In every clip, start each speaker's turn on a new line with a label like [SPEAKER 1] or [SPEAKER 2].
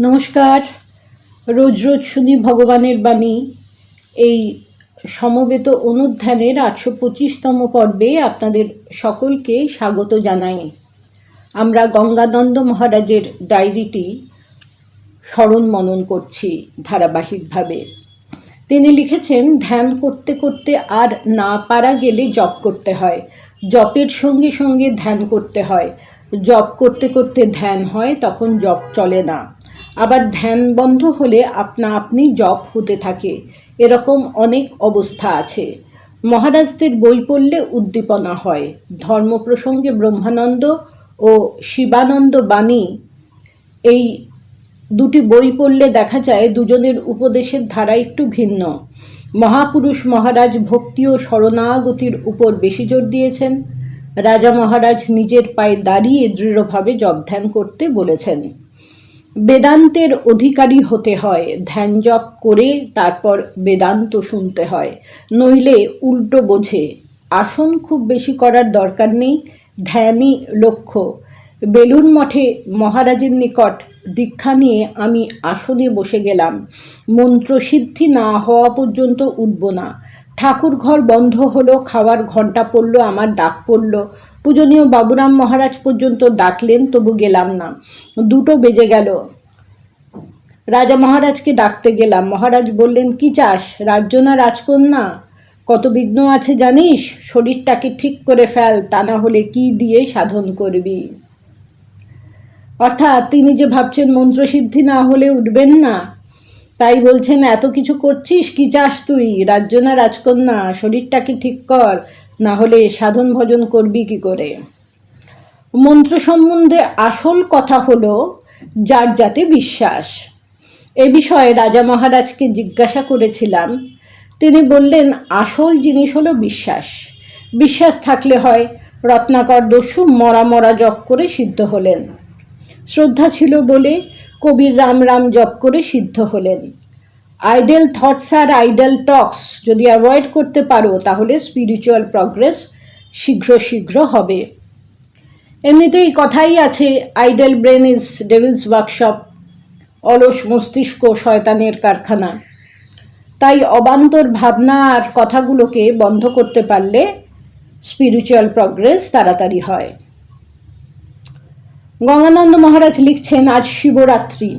[SPEAKER 1] নমস্কার। রোজ রোজ শুনি ভগবানের বাণী। এই সমবেত অনুধ্যানের আটশো পঁচিশতম পর্বে আপনাদের সকলকে স্বাগত জানাই। আমরা গঙ্গানন্দ মহারাজের ডায়েরিটি স্মরণ মনন করছি ধারাবাহিকভাবে। তিনি লিখেছেন, ধ্যান করতে করতে আর না পারা গেলে জপ করতে হয়। জপের সঙ্গে সঙ্গে ধ্যান করতে হয়। জপ করতে করতে ধ্যান হয়, তখন জপ চলে না। আবার ধ্যান বন্ধ হলে আপনা আপনি জপ হতে থাকে। এরকম অনেক অবস্থা আছে। মহারাজদের বই পড়লে উদ্দীপনা হয়। ধর্ম প্রসঙ্গে ব্রহ্মানন্দ ও শিবানন্দ বাণী এই দুটি বই পড়লে দেখা যায় দুজনের উপদেশের ধারা একটু ভিন্ন। মহাপুরুষ মহারাজ ভক্তি ও শরণাগতির উপর বেশি জোর দিয়েছেন। রাজা মহারাজ নিজের পায়ে দাঁড়িয়ে দৃঢ়ভাবে জপ ধ্যান করতে বলেছেন। বেদান্তের অধিকারী হতে হয়, ধ্যান জপ করে তারপর বেদান্ত শুনতে হয়। নইলে উল্টো বোঝে, আসন খুব বেশি করার দরকার নেই, ধ্যানই লক্ষ্য। বেলুন মঠে মহারাজের নিকট দীক্ষা নিয়ে আমি আসনে বসে গেলাম। মন্ত্রসিদ্ধি না হওয়া পর্যন্ত উঠব না। ঠাকুর ঘর বন্ধ হলো, খাওয়ার ঘণ্টা পড়ল, আমার ডাক পড়ল পূজনীয় বাবুরাম মহারাজ পর্যন্ত ডাকলেন, তবু গেলাম না। দুটো বেজে গেল। রাজা মহারাজকে ডাকতে গেলাম। মহারাজ বললেন, কি চাস? রাজ্য না রাজকন্যা? কত বিঘ্ন আছে জানিস? শরীরটাকে ঠিক করে ফেল, তা না হলে কি দিয়ে সাধন করবি? অর্থাৎ তিনি যে ভাবছেন, মন্ত্রসিদ্ধি না হলে উঠবেন না। তাই বলছেন, এত কিছু করছিস? কি চাস তুই? রাজ্য না রাজকন্যা? শরীরটাকে ঠিক কর না হলে সাধন ভজন করবি কি করে? মন্ত্র সম্বন্ধে আসল কথা হলো যার যাতে বিশ্বাস। এ বিষয়ে রাজা মহারাজকে জিজ্ঞাসা করেছিলাম। তিনি বললেন, আসল জিনিস হলো বিশ্বাস। বিশ্বাস থাকলে হয় রত্নাকর দস্যু মরা মরা জপ করে সিদ্ধ হলেন। শ্রদ্ধা ছিল বলে কবির রাম রাম জপ করে সিদ্ধ হলেন। আইডেল থটস আর আইডেল টক্স যদি অ্যাভয়েড করতে পারো, তাহলে স্পিরিচুয়াল প্রগ্রেস শীঘ্র শীঘ্র হবে। এমনিতেই কথাই আছে idle brain is devil's workshop অলস মস্তিষ্ক শয়তানের কারখানা। তাই অবান্তর ভাবনা আর কথাগুলোকে বন্ধ করতে পারলে স্পিরিচুয়াল প্রগ্রেস তাড়াতাড়ি হয়। গঙ্গানন্দ মহারাজ লিখছেন, আজ শিবরাত্রি।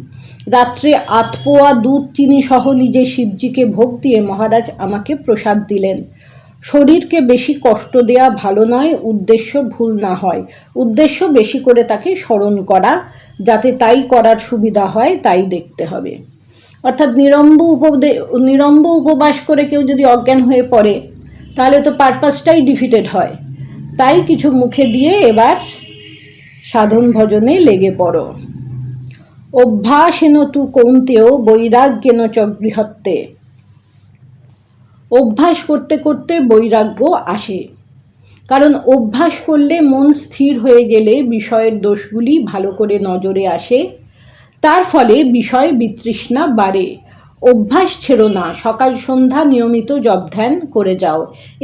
[SPEAKER 1] রাত্রে আতপোয়া দুধ, চিনি সহ নিজে শিবজিকে ভোগ দিয়ে মহারাজ আমাকে প্রসাদ দিলেন। শরীরকে বেশি কষ্ট দেয়া ভালো নয়, উদ্দেশ্য ভুল না হয়। উদ্দেশ্য বেশি করে তাকে স্মরণ করা, যাতে তাই করার সুবিধা হয়, তাই দেখতে হবে। অর্থাৎ নিরম্ব উপদে, নিরম্ব উপবাস করে কেউ যদি অজ্ঞান হয়ে পড়ে, তাহলে তো পারপাসটাই ডিফিটেড হয়। তাই কিছু মুখে দিয়ে এবার সাধন ভজনে লেগে পড়ো। অভ্যাসেন তু কৌন্তেও বৈরাগ্যেন চ গৃহত্বে অভ্যাস করতে করতে বৈরাগ্য আসে। কারণ অভ্যাস করলে মন স্থির হয়ে গেলে বিষয়ের দোষগুলি ভালো করে নজরে আসে। তার ফলে বিষয় বিতৃষ্ণা বাড়ে। অভ্যাস ছেড়ো না, সকাল সন্ধ্যা নিয়মিত জব ধ্যান করে যাও।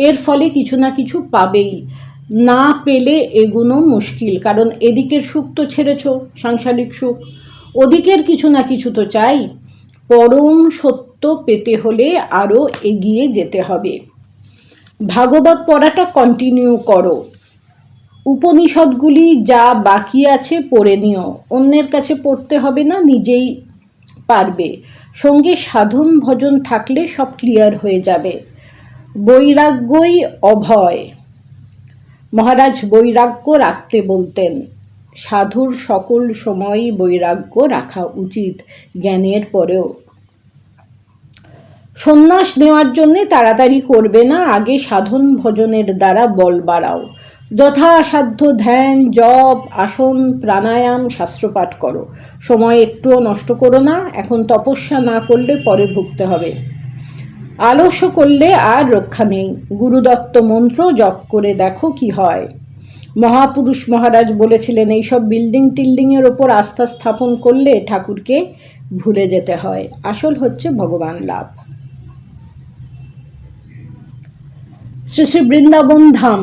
[SPEAKER 1] এর ফলে কিছু না কিছু পাবেই। না পেলে এগুনো মুশকিল, কারণ এদিকের সুখ তো ছেড়েছ, সাংসারিক সুখ। ওদিকের কিছু না কিছু তো চাই। পরম সত্য পেতে হলে আরও এগিয়ে যেতে হবে। ভাগবত পড়াটা কন্টিনিউ করো। উপনিষদগুলি যা বাকি আছে পড়ে নিও। অন্যের কাছে পড়তে হবে না, নিজেই পারবে। সঙ্গে সাধন ভজন থাকলে সব ক্লিয়ার হয়ে যাবে। বৈরাগ্যই অভয়। মহারাজ বৈরাগ্য রাখতে বলতেন। সাধুর সকল সময় বৈরাগ্য রাখা উচিত জ্ঞানের পরেও। সন্ন্যাস নেওয়ার জন্যে তাড়াতাড়ি করবে না, আগে সাধন ভজনের দ্বারা বল বাড়াও। যথাসাধ্য ধ্যান, জপ, আসন, প্রাণায়াম, শাস্ত্রপাঠ করো। সময় একটুও নষ্ট করো না, এখন তপস্যা না করলে পরে ভুগতে হবে। আলস্য করলে আর রক্ষা নেই। গুরুদত্ত মন্ত্র জপ করে দেখো কি হয়। মহাপুরুষ মহারাজ বলেছিলেন, এইসব বিল্ডিং টিল্ডিংয়ের ওপর আস্থা স্থাপন করলে ঠাকুরকে ভুলে যেতে হয়। আসল হচ্ছে ভগবান লাভ। শ্রী শ্রী বৃন্দাবন ধাম।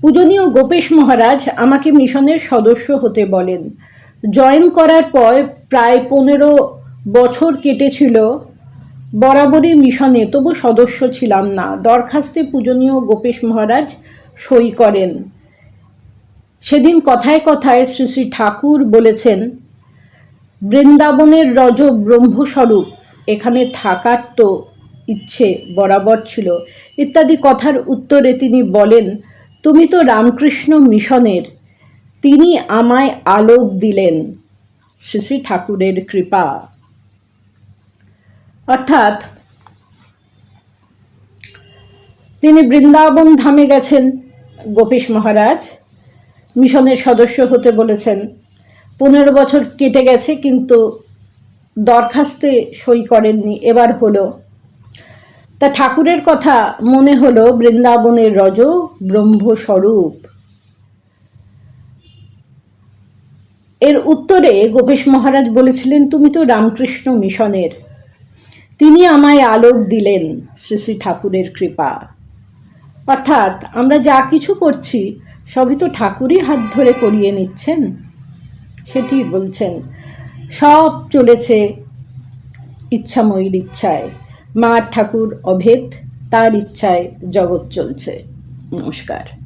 [SPEAKER 1] পূজনীয় গোপেশ মহারাজ আমাকে মিশনের সদস্য হতে বলেন। জয়েন করার পর প্রায় পনেরো বছর কেটেছিল। বরাবরই মিশনে, তবু সদস্য ছিলাম না। দরখাস্তে পূজনীয় গোপেশ মহারাজ সই করেন। সেদিন কথায় কথায় শ্রী শ্রী ঠাকুর বলেছেন, বৃন্দাবনের রজ ব্রহ্মস্বরূপ, এখানে থাকার তো ইচ্ছে বরাবর ছিল। ইত্যাদি কথার উত্তরে তিনি বলেন, তুমি তো রামকৃষ্ণ মিশনের, তিনি আমায় আলোক দিলেন। শ্রী শ্রী ঠাকুরের কৃপা। অর্থাৎ তিনি বৃন্দাবন ধামে গেছেন, গোপীশ মহারাজ। মিশনের সদস্য হতে বলেছেন, পনেরো বছর কেটে গেছে, কিন্তু দরখাস্তে সই করেননি। এবার হলো। তা ঠাকুরের কথা মনে হলো বৃন্দাবনের রজ ব্রহ্মস্বরূপ। এর উত্তরে গোপেশ মহারাজ বলেছিলেন, তুমি তো রামকৃষ্ণ মিশনের তিনি আমায় আলোক দিলেন শ্রী শ্রী ঠাকুরের কৃপা। অর্থাৎ আমরা যা কিছু করছি, সবই তো ঠাকুরই হাত ধরে করিয়ে নিচ্ছেন? সেটি বলছেন, সব চলেছে ইচ্ছাময়ীর ইচ্ছায়। মা ঠাকুর অভেদ, তার ইচ্ছায় জগৎ চলছে। নমস্কার।